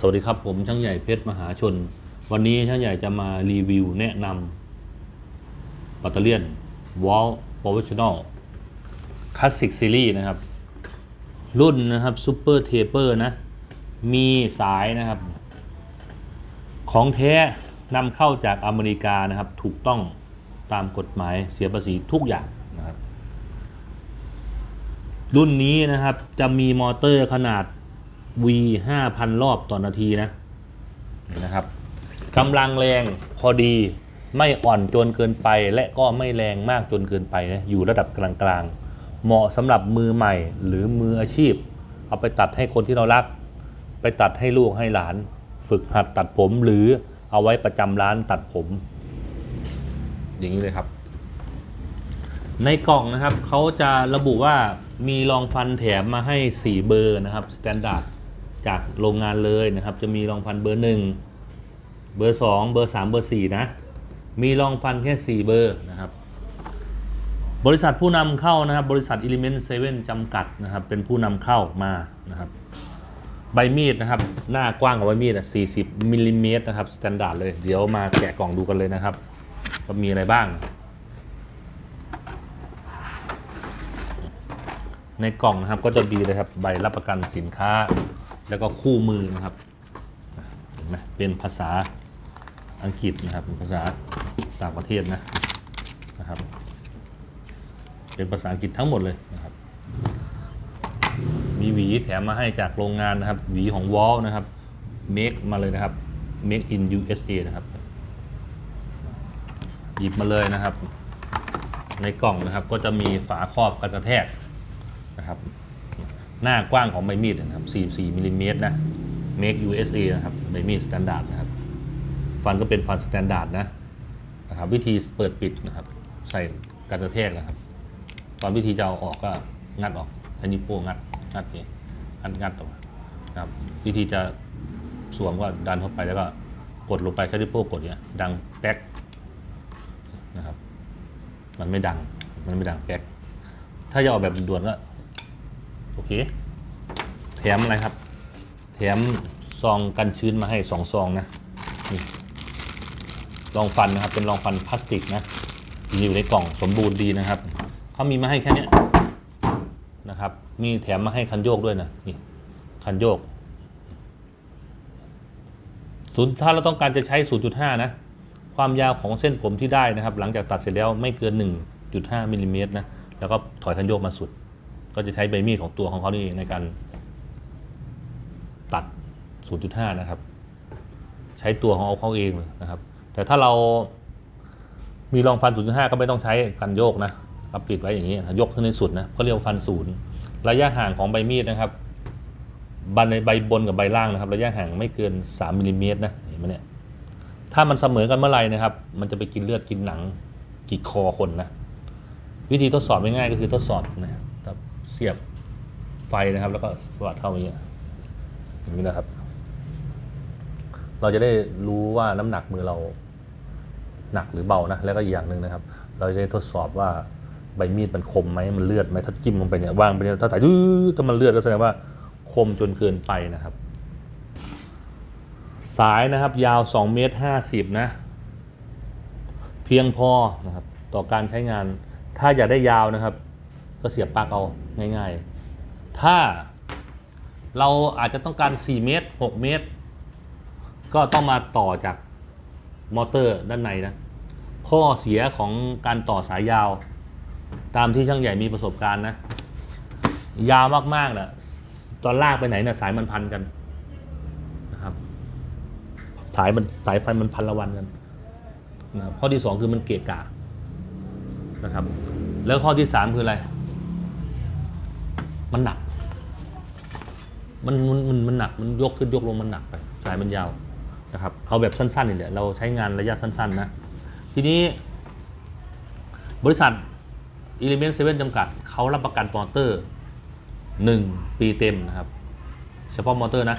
สวัสดีครับผมช่างใหญ่เพชรมหาชน วันนี้ช่างใหญ่จะมารีวิวแนะนำปัตเตอร์เลียนวอลโปรเฟชชั่นอลคลาสสิกซีรีส์นะครับ รุ่นนะครับซูเปอร์เทเปอร์นะ มีสายนะครับ ของแท้นำเข้าจากอเมริกานะครับ ถูกต้องตามกฎหมายเสียภาษีทุกอย่างนะครับ รุ่นนี้นะครับจะมีมอเตอร์ขนาด V 5,000 รอบต่อนาทีนะนี่นะครับกำลังแรงพอดีไม่อ่อนจนเกินไป และก็ไม่แรงมากจนเกินไปนะอยู่ระดับกลางๆ เหมาะสำหรับมือใหม่หรือมืออาชีพ เอาไปตัดให้คนที่เรารัก ไปตัดให้ลูกให้หลาน ฝึกหัดตัดผมหรือเอาไว้ประจำร้านตัดผม อย่างนี้เลยครับ ในกล่องนะครับเขาจะระบุว่ามีรองฟันแถมมาให้ 4 เบอร์นะครับสแตนดาร์ด จากโรงงานเลยนะครับ จะมีรองฟันเบอร์1เบอร์2เบอร์3เบอร์4นะ มีรองฟันแค่4เบอร์นะครับ บริษัทผู้นำเข้านะครับ บริษัท Element 7จำกัดนะครับ เป็นผู้นำเข้ามานะครับใบมีดนะครับ หน้ากว้างกว่าใบมีดอะ40มิลลิเมตรนะครับสแตนดาร์ดเลย เดี๋ยวมาแกะกล่องดูกันเลยนะครับว่ามีอะไรบ้าง ในกล่องนะครับก็จะมีเลยครับใบรับประกันสินค้า แล้วก็คู่มือนะครับเห็นไหมเป็นภาษาอังกฤษนะครับเป็นภาษาต่างประเทศนะนะครับ เป็นภาษาอังกฤษทั้งหมดเลยนะครับ มีหวีแถมมาให้จากโรงงานนะครับหวีของวอลนะครับ make มาเลยนะครับ make in USA นะครับ หยิบมาเลยนะครับ ในกล่องนะครับก็จะมีฝาครอบกันกระแทกนะครับ หน้ากว้างของใบมีดนะครับ 44มิลลิเมตรนะ Make USA นะครับ ใบมีดสแตนดาร์ดนะครับ ฟันก็เป็นฟันสแตนดาร์ดนะนะครับ วิธีเปิดปิดนะครับ ใส่กันกระแทกนะครับ ตอนวิธีจะเอาออกก็งัดออกใช้นิ้โป้งัดงัดเองงัดงัดออกมานะครับ วิธีจะสวมก็ดันเข้าไปแล้วก็กดลงไปใช้นิ้วโป้กดเนี่ยดังแป๊กนะครับ มันไม่ดัง มันไม่ดังแป๊ก ถ้าจะออกแบบด่วนก็ โอเค แถมอะไรครับ แถมซองกันชื้นมาให้สองซองนะนี่รองฟันนะครับเป็นรองฟันพลาสติกนะอยู่ในกล่องสมบูรณ์ดีนะครับเขามีมาให้แค่นี้นะครับ มีแถมมาให้คันโยกด้วยนะนี่คันโยกศูนย์ถ้าเราต้องการจะใช้ 0.5 นะ ความยาวของเส้นผมที่ได้นะครับ หลังจากตัดเสร็จแล้วไม่เกิน 1.5มิลลิเมตรนะ แล้วก็ถอยคันโยกมาสุด ก็จะใช้ใบมีดของตัวของเขานี่เองในการตัด 0.5 นะครับ ใช้ตัวของเขาเองนะครับ แต่ถ้าเรามีรองฟัน 0.5 ก็ไม่ต้องใช้กันโยกนะก็ปิดไว้อย่างนี้ยกขึ้นในสุดนะก็เรียกฟันศูนย์ระยะห่างของใบมีดนะครับบันในใบบนกับใบล่างนะครับ ระยะห่างไม่เกิน 3มิลลิเมตรนะเห็นไหมเนี่ยถ้ามันเสมอกันเมื่อไหร่นะครับ มันจะไปกินเลือดกินหนังกินคอคนนะ วิธีทดสอบง่ายๆก็คือทดสอบนะ เสียบไฟนะครับ แล้วก็สวัสดเข้าอย่างนี้อย่างนี้นะครับ เราจะได้รู้ว่าน้ำหนักมือเราหนักหรือเบานะแล้วก็อีกอย่างหนึ่งนะครับ เราจะได้ทดสอบว่าใบมีดมันคมไหมมันเลือดไหมถ้าจิ้มลงไปเนี่ยวางไปเนี่ยถ้าถ่ดื้อถ้ามันเลือดก็แสดงว่าคมจนเกินไปนะครับ สายนะครับ ยาว2เมตร50นะ เพียงพอนะครับ ต่อการใช้งานถ้าอยากได้ยาวนะครับ ก็เสียบปลั๊กเอาง่ายๆ ถ้าเราอาจจะต้องการ 4 เมตร 6 เมตร ก็ต้องมาต่อจากมอเตอร์ด้านในนะ ข้อเสียของการต่อสายยาว ตามที่ช่างใหญ่มีประสบการณ์นะ ยาวมากๆนะตอนลากไปไหนนะสายมันพันกันนะครับสายมันสายไฟมันพันละวันกันนะครับข้อที่สองคือมันเกะกะนะครับ แล้วข้อที่สามคืออะไร มันหนัก มันมันมันมันหนักมันยกขึ้นยกลงมันหนักไป สายมันยาวนะครับเอาแบบสั้นๆนี่แหละเราใช้งานระยะสั้น ๆ นะ ทีนี้ บริษัท Element 7จำกัด เขารับประกันมอเตอร์ 1 ปีเต็มนะครับ เฉพาะมอเตอร์นะ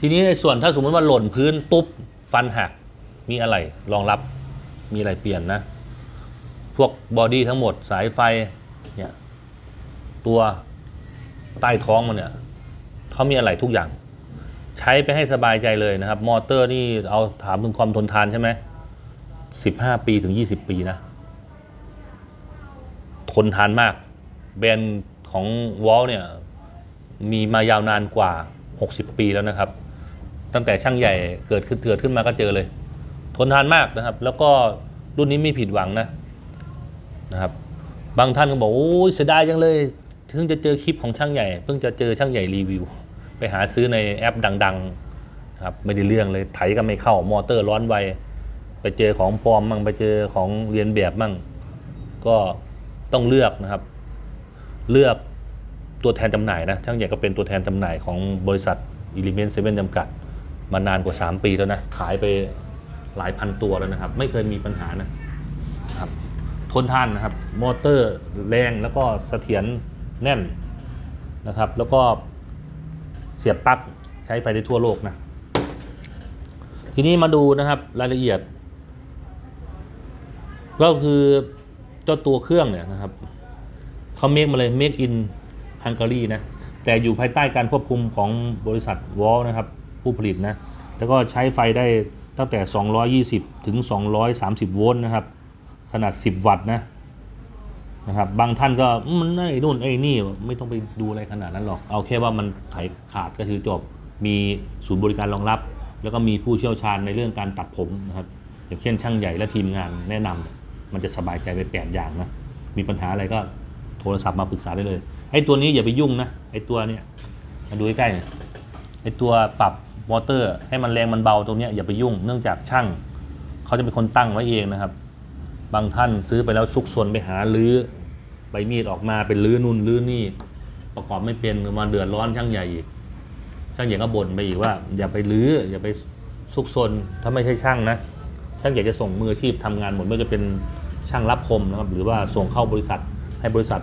ทีนี้ในส่วนถ้าสมมติว่าหล่นพื้นปุ๊บ ฟันหัก มีอะไรรองรับมีอะไรเปลี่ยนนะ พวกบอดี้ทั้งหมดสายไฟเนี่ย ตัวใต้ท้องมันเนี่ยเขามีอะไรทุกอย่าง ใช้ไปให้สบายใจเลยนะครับ มอเตอร์นี่เอาถามถึงความทนทานใช่ไหมสิบห้าปีถึงยี่สิบปีนะ ทนทานมาก แบรนด์ของวอลเนี่ย มีมายาวนานกว่า 60 ปีแล้วนะครับ ตั้งแต่ช่างใหญ่เกิดขึ้นเกิดขึ้นมาก็เจอเลย ทนทานมากนะครับ แล้วก็รุ่นนี้ไม่ผิดหวังนะนะครับ บางท่านก็บอกโอ้ยเสียดายจังเลย พิ่งจะเจอคลิปของช่างใหญ่ เพิ่งจะเจอช่างใหญ่รีวิว ไปหาซื้อในแอปดังๆครับไม่ได้เรื่องเลยไถก็ไม่เข้ามอเตอร์ร้อนไวไปเจอของปลอมมั่งไปเจอของเรียนแบบมั่งก็ต้องเลือกนะครับ เลือกตัวแทนจำหน่ายนะช่างใหญ่ก็เป็นตัวแทนจำหน่ายของบริษัท Element 7จำกัด มานานกว่า 3 ปีแล้วนะ ขายไปหลายพันตัวแล้วนะครับ ไม่เคยมีปัญหานะครับ ทนทานนะครับ มอเตอร์แรงแล้วก็เสถียร แน่นนะครับ แล้วก็เสียบปลั๊กใช้ไฟได้ทั่วโลกนะ ทีนี้มาดูนะครับรายละเอียด ก็คือเจ้าตัวเครื่องเนี่ยนะครับเขาเมคมาเลย make in Hungary นะ แต่อยู่ภายใต้การควบคุมของบริษัทวอลนะครับ ผู้ผลิตนะ แล้วก็ใช้ไฟได้ตั้งแต่ 220 ถึง 230 โวลต์นะครับ ขนาด 10 วัตต์นะ นะครับบางท่านก็มันไอ้นู่นไอ้นี่ไม่ต้องไปดูอะไรขนาดนั้นหรอก เอาแค่ว่ามันไถขาดก็คือจบ มีศูนย์บริการรองรับ แล้วก็มีผู้เชี่ยวชาญในเรื่องการตัดผมนะครับอย่างเช่นช่างใหญ่และทีมงานแนะนำมันจะสบายใจไปแปดอย่างนะมีปัญหาอะไรก็โทรศัพท์มาปรึกษาได้เลยไอ้ตัวนี้อย่าไปยุ่งนะไอ้ตัวเนี้ยมาดูใกล้ๆไอ้ตัวปรับมอเตอร์ ให้มันแรงมันเบาตรงเนี้ยอย่าไปยุ่ง เนื่องจากช่างเขาจะเป็นคนตั้งไว้เองนะครับ บางท่านซื้อไปแล้วซุกซนไปหาลื้อใบมีดออกมาเป็นลื้อนู่นลื้อนี่ ประกอบไม่เป็นมาเดือดร้อนช่างใหญ่อีกช่างใหญ่ก็บ่นไปอีกว่า อย่าไปลื้ออย่าไปซุกซนถ้าไม่ใช่ช่างนะช่างใหญ่จะส่งมืออาชีพทำงานหมดไม่ว่าจะเป็นช่างรับคมนะครับ หรือว่าส่งเข้าบริษัทให้บริษัท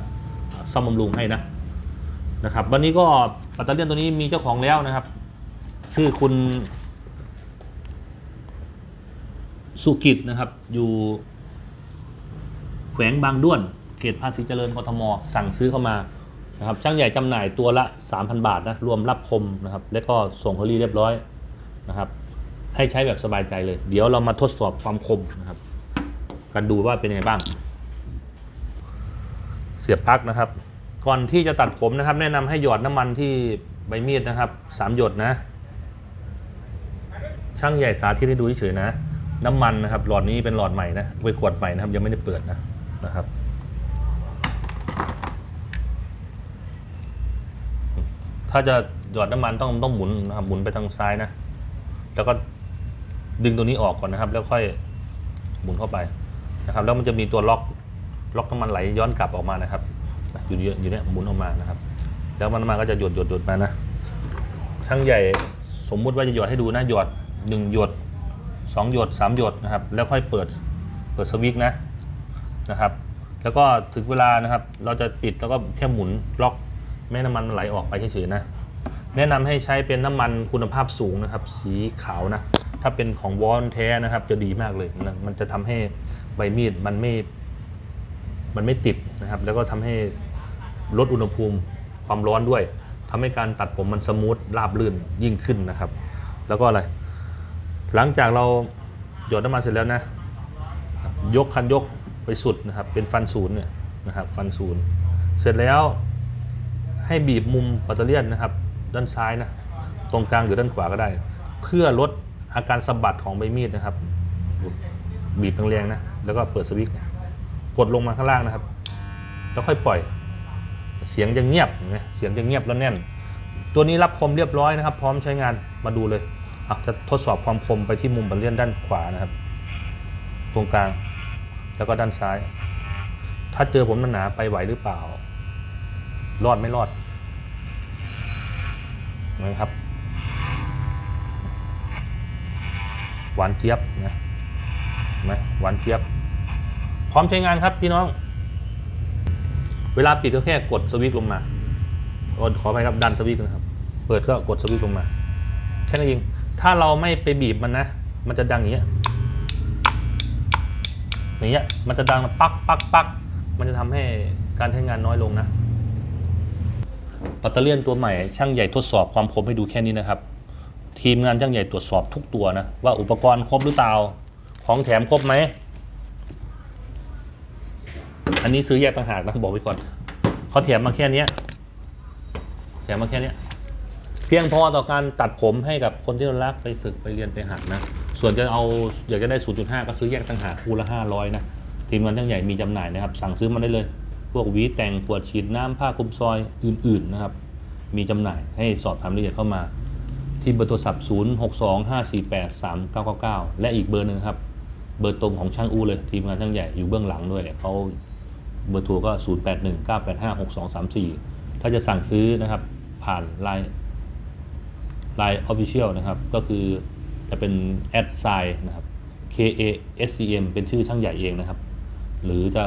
ซ่อมบำรุงให้นะนะครับ วันนี้ก็ปัตเตอร์เลียนตัวนี้มีเจ้าของแล้วนะครับ ชื่อคุณสุกิจนะครับอยู่ แขวงบางด้วน เขตภาษีเจริญกทม สั่งซื้อเข้ามานะครับช่างใหญ่จำหน่ายตัวละ 3,000 บาทนะรวมรับคมนะครับแล้วก็ส่งเคอรี่เรียบร้อยนะครับ ให้ใช้แบบสบายใจเลย เดี๋ยวเรามาทดสอบความคมนะครับ กันดูว่าเป็นยังไงบ้าง เสียบปลั๊กนะครับ ก่อนที่จะตัดผมนะครับ แนะนำให้หยอดน้ำมันที่ใบมีดนะครับสามหยดนะ ช่างใหญ่สาธิตให้ดูเฉยๆนะ น้ำมันนะครับ หลอดนี้เป็นหลอดใหม่นะเป็นขวดใหม่นะครับยังไม่ได้เปิดนะ นะครับ ถ้าจะหยอดน้ำมันต้องต้องหมุนนะครับหมุนไปทางซ้ายนะ แล้วก็ดึงตัวนี้ออกก่อนนะครับ แล้วค่อยหมุนเข้าไปนะครับ แล้วมันจะมีตัวล็อกล็อกน้ำมันไหลย้อนกลับออกมานะครับอยู่เยอะอยู่เนี่ยหมุนออกมานะครับ แล้วมันมันก็จะหยดหยดหยดมานะช่างใหญ่สมมุติว่าจะหยดให้ดูนะหยดหนึ่งหยดสองหยดสามหยดนะครับ แล้วค่อยเปิดเปิดสวิตช์นะ นะครับ แล้วก็ถึงเวลานะครับ เราจะปิดแล้วก็แค่หมุนล็อกไม่ให้น้ำมันมันไหลออกไปเฉยๆนะ แนะนำให้ใช้เป็นน้ำมันคุณภาพสูงนะครับ สีขาวนะ ถ้าเป็นของวอนแท้นะครับ จะดีมากเลยนะมันจะทำให้ใบมีดมันไม่ มันไม่ติดนะครับ แล้วก็ทำให้ลดอุณหภูมิความร้อนด้วยทำให้การตัดผมมันสมูทราบลื่นยิ่งขึ้นนะครับ แล้วก็อะไร หลังจากเราหยดน้ำมันเสร็จแล้วนะ ยกคันยก ไปสุดนะครับเป็นฟันศูนย์เนี่ยนะครับฟันศูนย์เสร็จแล้วให้บีบมุมปัตเตอร์เลียนนะครับ ด้านซ้ายนะตรงกลางหรือด้านขวาก็ได้ เพื่อลดอาการสะบัดของใบมีดนะครับ บีบแรงๆนะแล้วก็เปิดสวิตช์กดลงมาข้างล่างนะครับ แล้วค่อยปล่อย เสียงจะเงียบนไหมเสียงจะเงียบแล้วแน่น ตัวนี้รับคมเรียบร้อยนะครับ พร้อมใช้งานมาดูเลยอะจะทดสอบความคมไปที่มุมบัลเลียนด้านขวานะครับ ตรงกลาง แล้วก็ด้านซ้าย ถ้าเจอผมหนาๆไปไหวหรือเปล่า รอดไม่รอดนะครับ หวานเจี๊ยบนะเห็นไหมหวานเจี๊ยบ พร้อมใช้งานครับพี่น้อง เวลาปิดก็แค่กดสวิตช์ลงมาอขอไปครับดันสวิตช์นะครับ เปิดก็กดสวิตช์ลงมา แค่นั้นเอง ถ้าเราไม่ไปบีบมันนะ มันจะดังอย่างเงี้ย อย่างเงี้ยมันจะดังปักปักปักมันจะทำให้การใช้งานน้อยลงนะปัตเตอร์เลียนตัวใหม่ช่างใหญ่ทดสอบความคมให้ดูแค่นี้นะครับ ทีมงานช่างใหญ่ตรวจสอบทุกตัวนะ ว่าอุปกรณ์ครบหรือเปล่าของแถมครบไหมอันนี้ซื้อแยกต่างหากนะบอกไว้ก่อนเขาแถมมาแค่เนี้ยแถมมาแค่เนี้ยเพียงพอต่อการตัดผมให้กับคนที่เรารักไปฝึกไปเรียนไปหัดนะ ส่วนจะเอาอยากจะได้ 0.5 ก็ซื้อแยกต่างหากคู่ละ 500 นะ ทีมงานช่างใหญ่มีจำหน่ายนะครับ สั่งซื้อมาได้เลย พวกวีแต่งปวดฉีดน้ำผ้าคลุมซอยอื่นๆนะครับ มีจำหน่ายให้สอบถามรายละเอียดเข้ามา ที่เบอร์โทรศัพท์ 0625483999 และอีกเบอร์หนึ่งครับ เบอร์ตรงของช่างอูเลย ทีมงานช่างใหญ่อยู่เบื้องหลังด้วยเขาเบอร์โทรก็ 0819856234 ถ้าจะสั่งซื้อนะครับผ่านไลน์ไลน์ Official นะครับ ก็คือ จะเป็นแอดไซน์นะครับ K A S C M เป็นชื่อช่างใหญ่เองนะครับ หรือจะ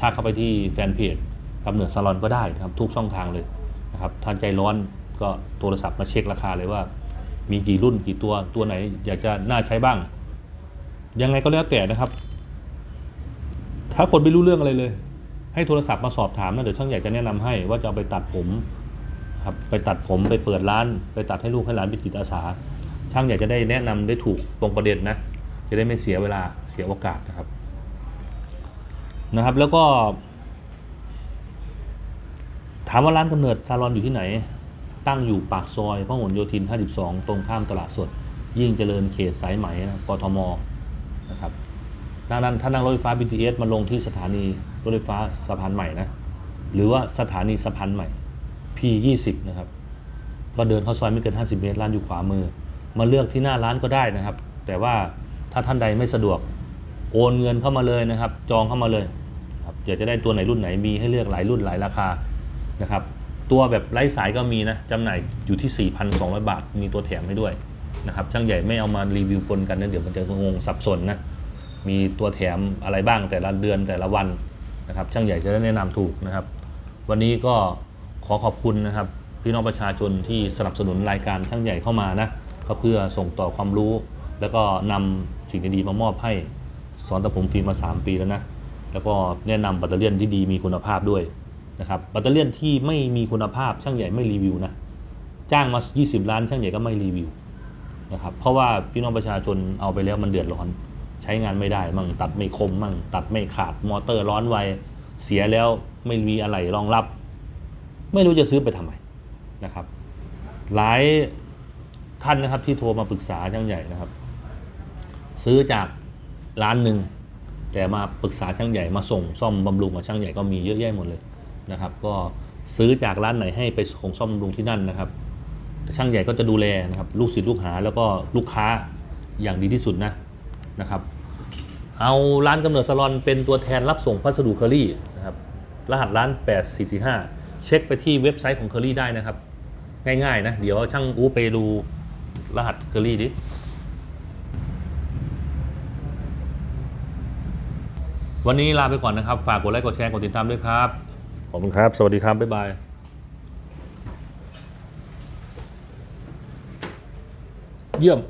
ถ้าเข้าไปที่แฟนเพจกำเนิดซาลอนก็ได้นะครับ ทุกช่องทางเลยนะครับท่านใจร้อนก็โทรศัพท์มาเช็คราคาเลยว่า มีกี่รุ่นกี่ตัวตัวไหน อยากจะน่าใช้บ้าง ยังไงก็แล้วแต่นะครับ ถ้าคนไม่รู้เรื่องอะไรเลย ให้โทรศัพท์มาสอบถามนะเดี๋ยวช่างใหญ่จะแนะนำให้ว่าจะเอาไปตัดผมครับไปตัดผมไปเปิดร้าน ไปตัดให้ลูกให้ร้านเป็นจิตอาสา ช่างอยากจะได้แนะนำได้ถูกตรงประเด็นนะ จะได้ไม่เสียเวลาเสียโอกาสนะครับ นะครับ แล้วก็ ถามว่าร้านกำเนิดซาลอนอยู่ที่ไหน ตั้งอยู่ปากซอยพหลโยธิน 52 ตรงข้ามตลาดสด ยิ่งเจริญเขตสายไหมนะกทมนะครับดังนั้นถ้านั่งรถไฟฟ้า BTS มาลงที่สถานีรถไฟฟ้าสะพานใหม่นะ หรือว่าสถานีสะพานใหม่ P20 นะครับ ก็เดินเข้าซอยไม่เกิน 50 เมตร ร้านอยู่ขวามือ มาเลือกที่หน้าร้านก็ได้นะครับ แต่ว่าถ้าท่านใดไม่สะดวกโอนเงินเข้ามาเลยนะครับ จองเข้ามาเลยครับอยากจะได้ตัวไหนรุ่นไหนมีให้เลือกหลายรุ่นหลายราคานะครับ ตัวแบบไร้สายก็มีนะจำหน่ายอยู่ที่ 4,200 บาท มีตัวแถมให้ด้วยนะครับช่างใหญ่ไม่เอามารีวิวปนกันนะเดี๋ยวมันจะงงสับสนนะมีตัวแถมอะไรบ้างแต่ละเดือนแต่ละวันนะครับ ช่างใหญ่จะได้แนะนำถูกนะครับ วันนี้ก็ขอขอบคุณนะครับ พี่น้องประชาชนที่สนับสนุนรายการช่างใหญ่เข้ามานะ ก็เพื่อส่งต่อความรู้ แล้วก็นำสิ่งดีๆมามอบให้สอนตัดผมฟรีมา 3 ปีแล้วนะ แล้วก็แนะนำแบตเตอรี่ยนที่ดีมีคุณภาพด้วยนะครับแบตเตอรี่ยนที่ไม่มีคุณภาพช่างใหญ่ไม่รีวิวนะจ้างมา 20 ล้าน ช่างใหญ่ก็ไม่รีวิวนะครับเพราะว่าพี่น้องประชาชนเอาไปแล้วมันเดือดร้อน ใช้งานไม่ได้มั่งตัดไม่คมมั่งตัดไม่ขาดมอเตอร์ร้อนไวเสียแล้วไม่มีอะไรรองรับ ไม่รู้จะซื้อไปทำไมนะครับ หลาย ท่านนะครับที่โทรมาปรึกษาช่างใหญ่นะครับ ซื้อจากร้านหนึ่งแต่มาปรึกษาช่างใหญ่มาส่งซ่อมบำรุงกับช่างใหญ่ก็มีเยอะแยะหมดเลยนะครับ ก็ซื้อจากร้านไหนให้ไปส่งซ่อมบำรุงที่นั่นนะครับช่างใหญ่ก็จะดูแลนะครับลูกศิษย์ลูกหาแล้วก็ลูกค้าอย่างดีที่สุดนะนะครับ เอาร้านกำเนิดซาลอนเป็นตัวแทนรับส่งพัสดุเคอรี่นะครับรหัสร้าน 8445 เช็คไปที่เว็บไซต์ของเคอรี่ได้นะครับ ง่ายๆนะ เดี๋ยวช่างอู้ไปดู รหัสเคอรี่ดิวันนี้ลาไปก่อนนะครับ ฝากกดไลค์กดแชร์กดติดตามด้วยครับ ขอบคุณครับ สวัสดีครับ บ๊ายบายเยี่ยม